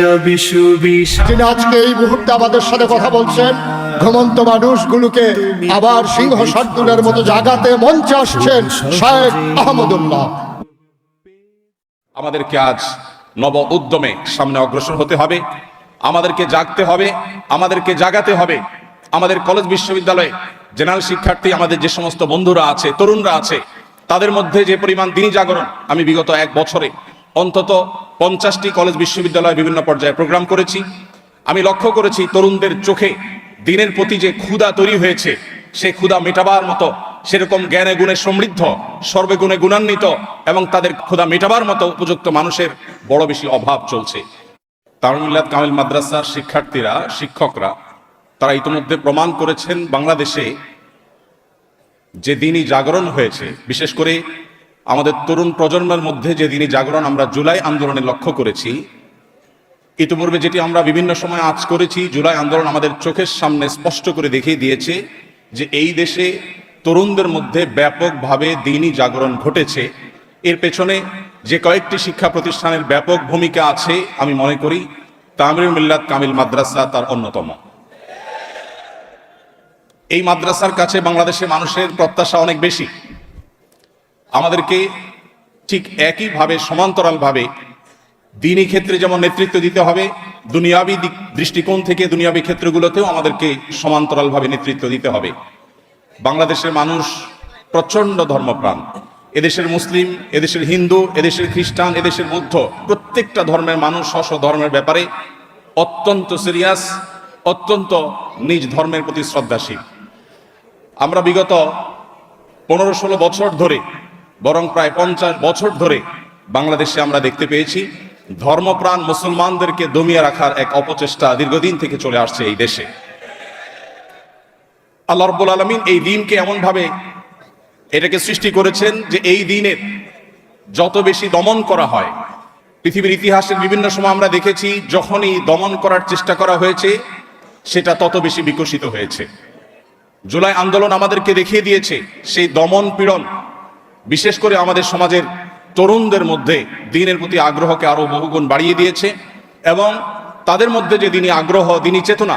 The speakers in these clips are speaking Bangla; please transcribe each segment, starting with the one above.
যাবে সুবিশাল যিনি আজকে এই মুহূর্তে আমাদের সাথে কথা বলছেন ঘুমন্ত মানুষগুলোকে আবার সিংহ মতো জাগাতে মঞ্চে আসছেন আহমদুল্লাহ। আমাদেরকে আজ নব উদ্যমে সামনে অগ্রসর হতে হবে আমাদেরকে জাগতে হবে আমাদেরকে জাগাতে হবে। আমাদের কলেজ বিশ্ববিদ্যালয়ে জেনারেল শিক্ষার্থী আমাদের যে সমস্ত বন্ধুরা আছে তরুণরা আছে তাদের মধ্যে যে পরিমাণ দিনই জাগরণ আমি বিগত এক বছরে অন্তত পঞ্চাশটি কলেজ বিশ্ববিদ্যালয়ে বিভিন্ন পর্যায়ে প্রোগ্রাম করেছি। আমি লক্ষ্য করেছি তরুণদের চোখে দিনের প্রতি যে ক্ষুধা তৈরি হয়েছে, সে ক্ষুধা মেটাবার মতো, সেরকম জ্ঞানে গুণে সমৃদ্ধ সর্বগুণে গুণান্বিত এবং তাদের ক্ষুধা মেটাবার মতো উপযুক্ত মানুষের বড় বেশি অভাব চলছে। তারুমিল্লাত কামিল মাদ্রাসার শিক্ষার্থীরা, শিক্ষকরা, তারা ইতিমধ্যে প্রমাণ করেছেন বাংলাদেশে যে দিনই জাগরণ হয়েছে, বিশেষ করে আমাদের তরুণ প্রজন্মের মধ্যে যে দিনই জাগরণ আমরা জুলাই আন্দোলনে লক্ষ্য করেছি, ইতিপূর্বে যেটি আমরা বিভিন্ন সময় আজ করেছি, জুলাই আন্দোলন আমাদের চোখের সামনে স্পষ্ট করে দেখিয়ে দিয়েছে যে এই দেশে তরুণদের মধ্যে ব্যাপকভাবে দিনই জাগরণ ঘটেছে। এর পেছনে যে কয়েকটি শিক্ষা প্রতিষ্ঠানের ব্যাপক ভূমিকা আছে, আমি মনে করি তামির মিল্লাত কামিল মাদ্রাসা তার অন্যতম। এই মাদ্রাসার কাছে বাংলাদেশের মানুষের প্রত্যাশা অনেক বেশি। আমাদেরকে ঠিক একইভাবে, সমান্তরালভাবে দিনই ক্ষেত্রে যেমন নেতৃত্ব দিতে হবে, দুনিয়াবি দৃষ্টিকোণ থেকে দুনিয়াবি ক্ষেত্রগুলোতেও আমাদেরকে সমান্তরালভাবে নেতৃত্ব দিতে হবে। বাংলাদেশের মানুষ প্রচণ্ড ধর্মপ্রাণ। এদেশের মুসলিম, এদেশের হিন্দু, এদেশের খ্রিস্টান, এদেশের বৌদ্ধ, প্রত্যেকটা ধর্মের মানুষ স্ব ধর্মের ব্যাপারে অত্যন্ত সিরিয়াস অত্যন্ত নিজ ধর্মের প্রতি শ্রদ্ধাশীল। আমরা বিগত পনেরো ষোলো বছর ধরে বরং প্রায় পঞ্চাশ বছর ধরে বাংলাদেশে আমরা দেখতে পেয়েছি ধর্মপ্রাণ মুসলমানদেরকে দমিয়ে রাখার এক অপচেষ্টা দীর্ঘদিন থেকে চলে আসছে এই দেশে। আল্লাহ রব্বুল আলমিন এই দিনকে এমনভাবে এটাকে সৃষ্টি করেছেন যে এই দিনের যত বেশি দমন করা হয়, পৃথিবীর ইতিহাসের বিভিন্ন সময় আমরা দেখেছি যখনই দমন করার চেষ্টা করা হয়েছে, সেটা তত বেশি বিকশিত হয়েছে। জুলাই আন্দোলন আমাদেরকে দেখিয়ে দিয়েছে, সেই দমন পীড়ন বিশেষ করে আমাদের সমাজের তরুণদের মধ্যে দিনের প্রতি আগ্রহকে আরও বহুগুণ বাড়িয়ে দিয়েছে এবং তাদের মধ্যে যে দিনই আগ্রহ দিনই চেতনা,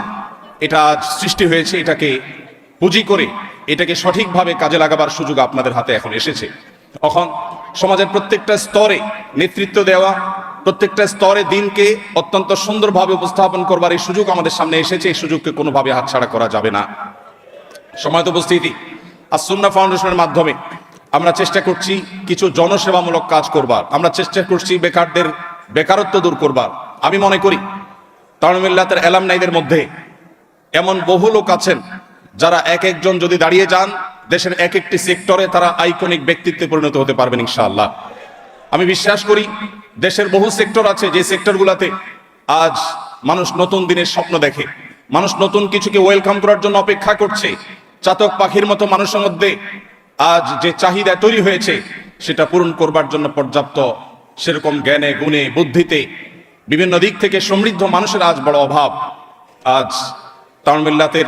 এটা সৃষ্টি হয়েছে, এটাকে পুঁজি করে, এটাকে সঠিকভাবে কাজে লাগাবার সুযোগ আপনাদের হাতে এখন এসেছে। তখন সমাজের প্রত্যেকটা স্তরে নেতৃত্ব দেওয়া, প্রত্যেকটা স্তরে দিনকে অত্যন্ত সুন্দরভাবে উপস্থাপন করবার এই সুযোগ আমাদের সামনে এসেছে, এই সুযোগকে কোনোভাবে হাতছাড়া করা যাবে না। সময়ত উপস্থিতি আর সুন্না ফাউন্ডেশনের মাধ্যমে আমরা চেষ্টা করছি কিছু জনসেবামূলক কাজ করবার। আমরা চেষ্টা করছি বেকারদের বেকারত্ব দূর করবার। আমি মনে করি তারমিল্লাতের এলামনাইদের মধ্যে এমন বহু লোক আছেন যারা এক একজন যদি দাঁড়িয়ে যান, দেশের এক একটি সেক্টরে তারা আইকনিক ব্যক্তিত্বে পরিণত হতে পারবেন ইনশাআল্লাহ। আমি বিশ্বাস করি, দেশের বহু সেক্টর আছে যে সেক্টরগুলোতে আজ মানুষ নতুন দিনের স্বপ্ন দেখে। মানুষ নতুন কিছুকে ওয়েলকাম করার জন্য অপেক্ষা করছে। চাতক পাখির মতো মানুষের মধ্যে আজ যে চাহিদা তৈরি হয়েছে, সেটা পূরণ করবার জন্য পর্যাপ্ত সেরকম জ্ঞানে, গুণে, বুদ্ধিতে বিভিন্ন দিক থেকে সমৃদ্ধ মানুষের আজ বড় অভাব। আজ তামিল্লাতের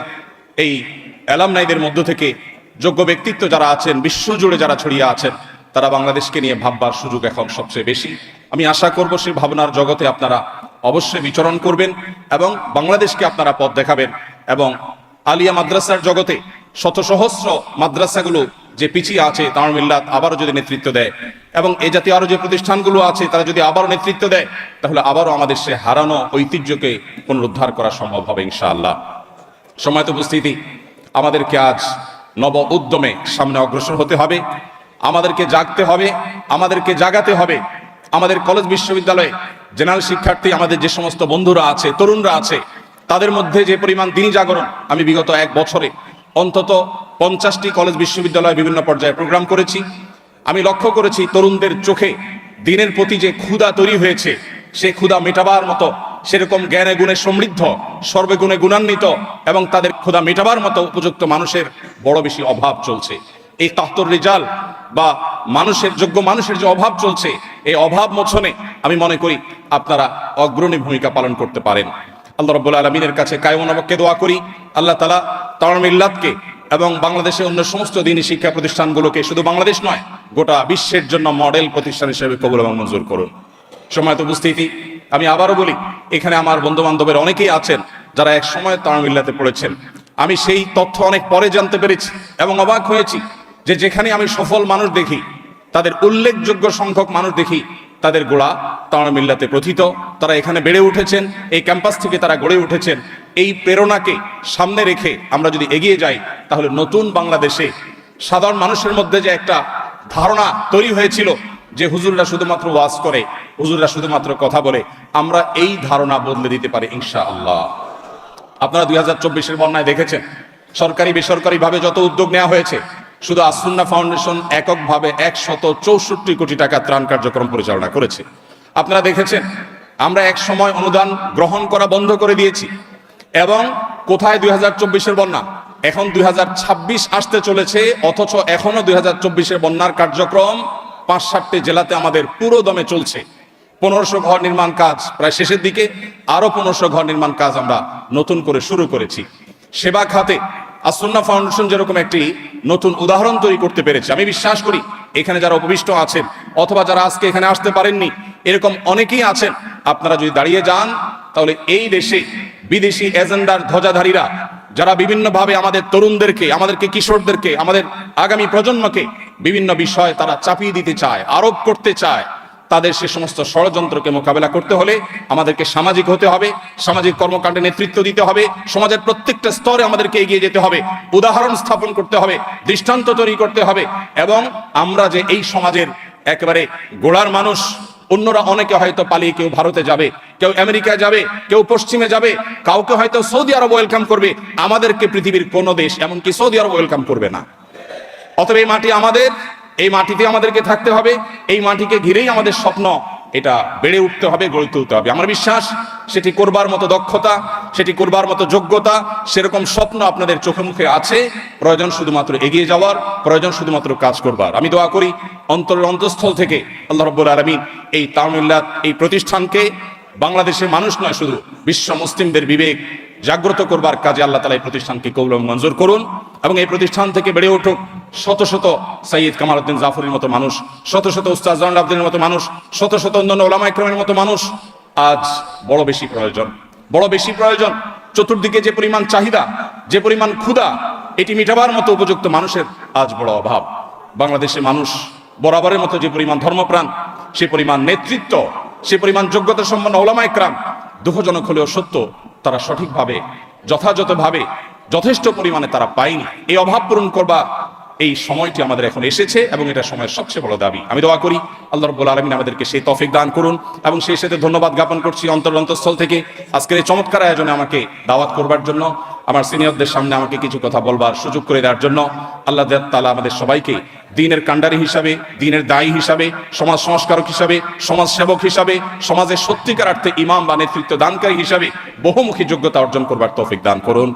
এই অ্যালামনাইদের মধ্য থেকে যোগ্য ব্যক্তিত্ব যারা আছেন বিশ্বজুড়ে যারা ছড়িয়ে আছেন, তারা বাংলাদেশকে নিয়ে ভাববার সুযোগ এখন সবচেয়ে বেশি। আমি আশা করব সেই ভাবনার জগতে আপনারা অবশ্যই বিচরণ করবেন এবং বাংলাদেশকে আপনারা পথ দেখাবেন এবং আলিয়া মাদ্রাসার জগতে শত সহস্র মাদ্রাসাগুলো যে পিছিয়ে আছে, তার মিল্লাত আবারও যদি নেতৃত্ব দেয়। এবং এ জাতীয় আরও যে প্রতিষ্ঠানগুলো আছে, তারা যদি আবারও নেতৃত্ব দেয়, তাহলে আবারও আমাদের সে হারানো ঐতিহ্যকে পুনরুদ্ধার করা সম্ভব হবে ইনশাআল্লাহ। সময়ত উপস্থিতি, আমাদেরকে আজ নব উদ্যমে সামনে অগ্রসর হতে হবে, আমাদেরকে জাগতে হবে, আমাদেরকে জাগাতে হবে। আমাদের কলেজ বিশ্ববিদ্যালয়ে জেনারেল শিক্ষার্থী, আমাদের যে সমস্ত বন্ধুরা আছে, তরুণরা আছে, তাদের মধ্যে যে পরিমাণ দিনই জাগরণ, আমি বিগত এক বছরে অন্তত পঞ্চাশটি কলেজ বিশ্ববিদ্যালয়ে বিভিন্ন পর্যায়ে প্রোগ্রাম করেছি। আমি লক্ষ্য করেছি তরুণদের চোখে দিনের প্রতি যে ক্ষুধা তৈরি হয়েছে, সে ক্ষুধা মেটাবার মতো সেরকম জ্ঞানে গুণে সমৃদ্ধ সর্বগুণে গুণান্বিত এবং তাদের ক্ষুধা মেটাবার মতো উপযুক্ত মানুষের বড় বেশি অভাব চলছে। এই তাহতর রিজাল বা মানুষের যোগ্য মানুষের যে অভাব চলছে, এই অভাব মোছনে আমি মনে করি আপনারা অগ্রণী ভূমিকা পালন করতে পারেন। আল্লাহ রব্বুল আলমিনের কাছে কায়মনাবককে দোয়া করি আল্লাহ তালা তারমিল্লাতকে এবং বাংলাদেশে অন্য সমস্ত দিনই শিক্ষা প্রতিষ্ঠানগুলোকে শুধু বাংলাদেশ নয়, গোটা বিশ্বের জন্য মডেল প্রতিষ্ঠান হিসেবে কবুল এবং মঞ্জুর করুন। সময়ত উপস্থিতি, আমি আবারও বলি, এখানে আমার বন্ধু বান্ধবের অনেকেই আছেন যারা এক সময় তামিল্লাতে পড়েছেন। আমি সেই তথ্য অনেক পরে জানতে পেরেছি এবং অবাক হয়েছি যে যেখানে আমি সফল মানুষ দেখি, তাদের উল্লেখযোগ্য সংখ্যক মানুষ দেখি, তাদের গোড়া তামিল্লাতে প্রথিত। তারা এখানে বেড়ে উঠেছেন, এই ক্যাম্পাস থেকে তারা গড়ে উঠেছেন। এই প্রেরণাকে সামনে রেখে আমরা যদি এগিয়ে যাই, তাহলে নতুন বাংলাদেশে সাধারণ মানুষের মধ্যে যে একটা ধারণা তৈরি হয়েছিল যে হুজুররা শুধুমাত্র ওয়াজ করে, হুজুররা শুধুমাত্র কথা বলে, আমরা এই ধারণা বদলে দিতে পারি ইনশা আল্লাহ আপনারা দুই হাজার চব্বিশের বন্যায় দেখেছেন, সরকারি বেসরকারি ভাবে যত উদ্যোগ নেওয়া হয়েছে, শুধু আসুন্না ফাউন্ডেশন এককভাবে একশত চৌষট্টি কোটি টাকা ত্রাণ কার্যক্রম পরিচালনা করেছে। আপনারা দেখেছেন, আমরা এক সময় অনুদান গ্রহণ করা বন্ধ করে দিয়েছি। এবং কোথায় দুই হাজার চব্বিশের বন্যা? এখন দুই হাজার ছাব্বিশ আসতে চলেছে, অথচ এখনও দুই হাজার চব্বিশের বন্যার কার্যক্রম পাঁচ সাতটি জেলাতে আমাদের পুরো দমে চলছে। পনেরোশো ঘর নির্মাণ কাজ প্রায় শেষের দিকে আরও পনেরোশো ঘর নির্মাণ কাজ আমরা নতুন করে শুরু করেছি। সেবা খাতে আসন্না ফাউন্ডেশন যেরকম একটি নতুন উদাহরণ তৈরি করতে পেরেছে, আমি বিশ্বাস করি এখানে যারা উপবিষ্ট আছেন, অথবা যারা আজকে এখানে আসতে পারেননি, এরকম অনেকেই আছেন আপনারা যদি দাঁড়িয়ে যান, তাহলে এই দেশে বিদেশি এজেন্ডার ধ্বজাধারীরা, যারা বিভিন্নভাবে আমাদের তরুণদেরকে, আমাদেরকে কিশোরদেরকে, আমাদের আগামী প্রজন্মকে বিভিন্ন বিষয়ে তারা চাপিয়ে দিতে চায়, আরোপ করতে চায়, তাদের সে সমস্ত ষড়যন্ত্রকে মোকাবেলা করতে হলে আমাদেরকে সামাজিক হতে হবে, সামাজিক কর্মকাণ্ডে নেতৃত্ব দিতে হবে, সমাজের প্রত্যেকটা স্তরে আমাদেরকে এগিয়ে যেতে হবে, উদাহরণ স্থাপন করতে হবে, দৃষ্টান্ত তৈরি করতে হবে এবং আমরা যে এই সমাজের একেবারে গোড়ার মানুষ অন্যরা অনেকে হয়তো পালিয়ে কেউ ভারতে যাবে, কেউ আমেরিকায় যাবে, কেউ পশ্চিমে যাবে, কাউকে হয়তো সৌদি আরব ওয়েলকাম করবে। আমাদেরকে পৃথিবীর কোনো দেশ এমনকি সৌদি আরব ওয়েলকাম করবে না। অতএব এই মাটি আমাদের, এই মাটিতে আমাদেরকে থাকতে হবে, এই মাটিকে ঘিরেই আমাদের স্বপ্ন। এটা বেড়ে উঠতে হবে, গড়ে তুলতে হবে। আমার বিশ্বাস, সেটি করবার মতো দক্ষতা, সেটি করবার মতো যোগ্যতা, সেরকম স্বপ্ন আপনাদের চোখে মুখে আছে। প্রয়োজন শুধুমাত্র এগিয়ে যাওয়ার, প্রয়োজন শুধুমাত্র কাজ করবার। আমি দোয়া করি, অন্তরের অন্তঃস্থল থেকে আল্লাহ রব্বুল আলমিন এই তামিল্লাত, এই প্রতিষ্ঠানকে বাংলাদেশের মানুষ নয় শুধু, বিশ্ব মুসলিমদের বিবেক জাগ্রত করবার কাজে আল্লাহ তালা এই প্রতিষ্ঠানকে কৌল মঞ্জুর করুন এবং এই প্রতিষ্ঠান থেকে বেড়ে উঠুক। শত শত সৈয়দ কামাল উদ্দিন জাফরের মতো মানুষ, শত শত উস্তাদ জান আব্দিনের মতো মানুষ, শত শত অন্যান্য ওলামা ইকরামের মতো মানুষ আজ বড় বেশি প্রয়োজন। বড় বেশি প্রয়োজন। চতুর্দিকে যে পরিমাণ চাহিদা, যে পরিমাণ ক্ষুধা, এটি মিটাবার মতো উপযুক্ত মানুষের আজ বড় অভাব। বাংলাদেশের মানুষ বরাবরের মতো যে পরিমাণ ধর্মপ্রাণ, সে পরিমাণ নেতৃত্ব, সে পরিমাণ যোগ্যতা সম্পন্ন ওলামা ইকরাম, দুঃখজনক হলেও সত্য, তারা সঠিকভাবে, যথাযথভাবে, যথেষ্ট পরিমাণে তারা পায়নি। এই অভাব পূরণ করবা এই সময়টি আমাদের এখন এসেছে এবং এটা সময়ের সবচেয়ে বড় দাবি। আমি দোয়া করি আল্লাহ রব্বুল আলমিন আমাদেরকে সেই তফিক দান করুন এবং সেই সাথে ধন্যবাদ জ্ঞাপন করছি অন্তর অন্তঃস্থল থেকে। আজকের এই চমৎকার আয়োজনে আমাকে দাওয়াত করবার জন্য, আমার সিনিয়রদের সামনে আমাকে কিছু কথা বলবার সুযোগ করে দেওয়ার জন্য আল্লাহ তালা আমাদের সবাইকে দিনের কাণ্ডারি হিসাবে, দিনের দায়ী হিসাবে, সমাজ সংস্কারক হিসাবে, সমাজ সেবক হিসাবে, সমাজের সত্যিকার অর্থে ইমাম বা নেতৃত্ব দানকারী হিসাবে বহুমুখী যোগ্যতা অর্জন করবার তৌফিক দান করুন।